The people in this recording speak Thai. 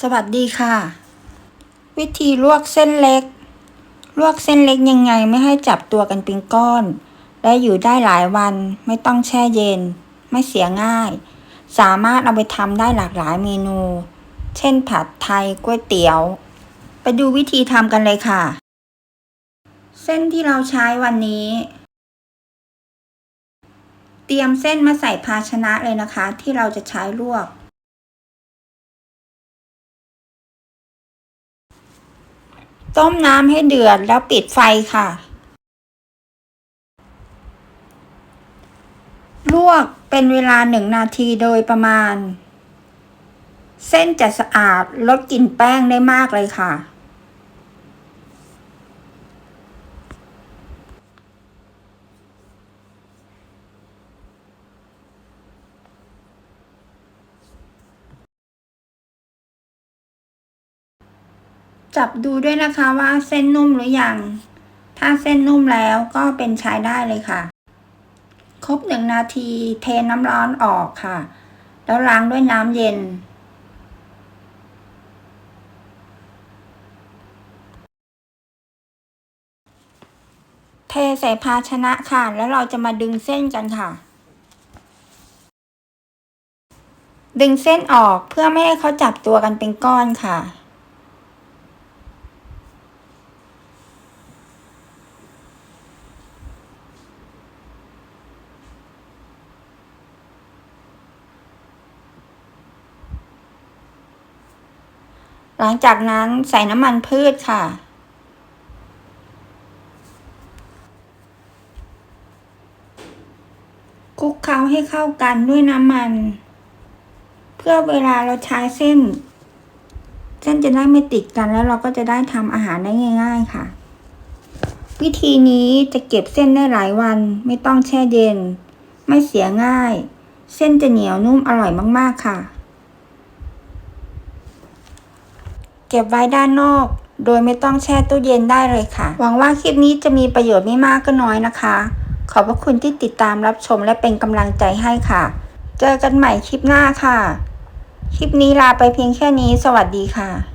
สวัสดีค่ะ วิธีลวกเส้นเล็ก ลวกเส้นเล็กยังไงไม่ให้จับตัวกันเป็นก้อน และอยู่ได้หลายวันไม่ต้องแช่เย็น ไม่เสียง่าย สามารถเอาไปทำได้หลากหลายเมนู เช่นผัดไทยก๋วยเตี๋ยว ไปดูวิธีทำกันเลยค่ะ เส้นที่เราใช้วันนี้ เตรียมเส้นมาใส่ภาชนะเลยนะคะ ที่เราจะใช้ลวก ต้มน้ำให้เดือดแล้วปิดไฟค่ะ ลวกเป็นเวลาหนึ่งนาทีโดยประมาณ เส้นจะสะอาดลดกลิ่นแป้งได้มากเลยค่ะ จับดูด้วยนะคะว่าเส้นนุ่มหรือยัง ถ้าเส้นนุ่มแล้วก็เป็นใช้ได้เลยค่ะ ครบหนึ่งนาทีเทน้ำร้อนออกค่ะ แล้วล้างด้วยน้ำเย็น เทใส่ภาชนะค่ะ แล้วเราจะมาดึงเส้นกันค่ะ ดึงเส้นออกเพื่อไม่ให้เขาจับตัวกันเป็นก้อนค่ะ หลังจากนั้นใส่น้ำมันพืชค่ะ คลุกเคล้าให้เข้ากันด้วยน้ำมัน เพื่อเวลาเราใช้เส้น เส้นจะได้ไม่ติดกันแล้วเราก็จะได้ทำอาหารได้ง่าย ๆค่ะ วิธีนี้จะเก็บเส้นได้หลายวัน ไม่ต้องแช่เย็น ไม่เสียง่าย เส้นจะเหนียวนุ่มอร่อยมากๆค่ะ เก็บไว้ด้านนอก โดยไม่ต้องแช่ตู้เย็นได้เลยค่ะ หวังว่าคลิปนี้จะมีประโยชน์ไม่มากก็น้อยนะคะ ขอบพระคุณที่ติดตามรับชมและเป็นกำลังใจให้ค่ะ เจอกันใหม่คลิปหน้าค่ะ คลิปนี้ลาไปเพียงแค่นี้ สวัสดีค่ะ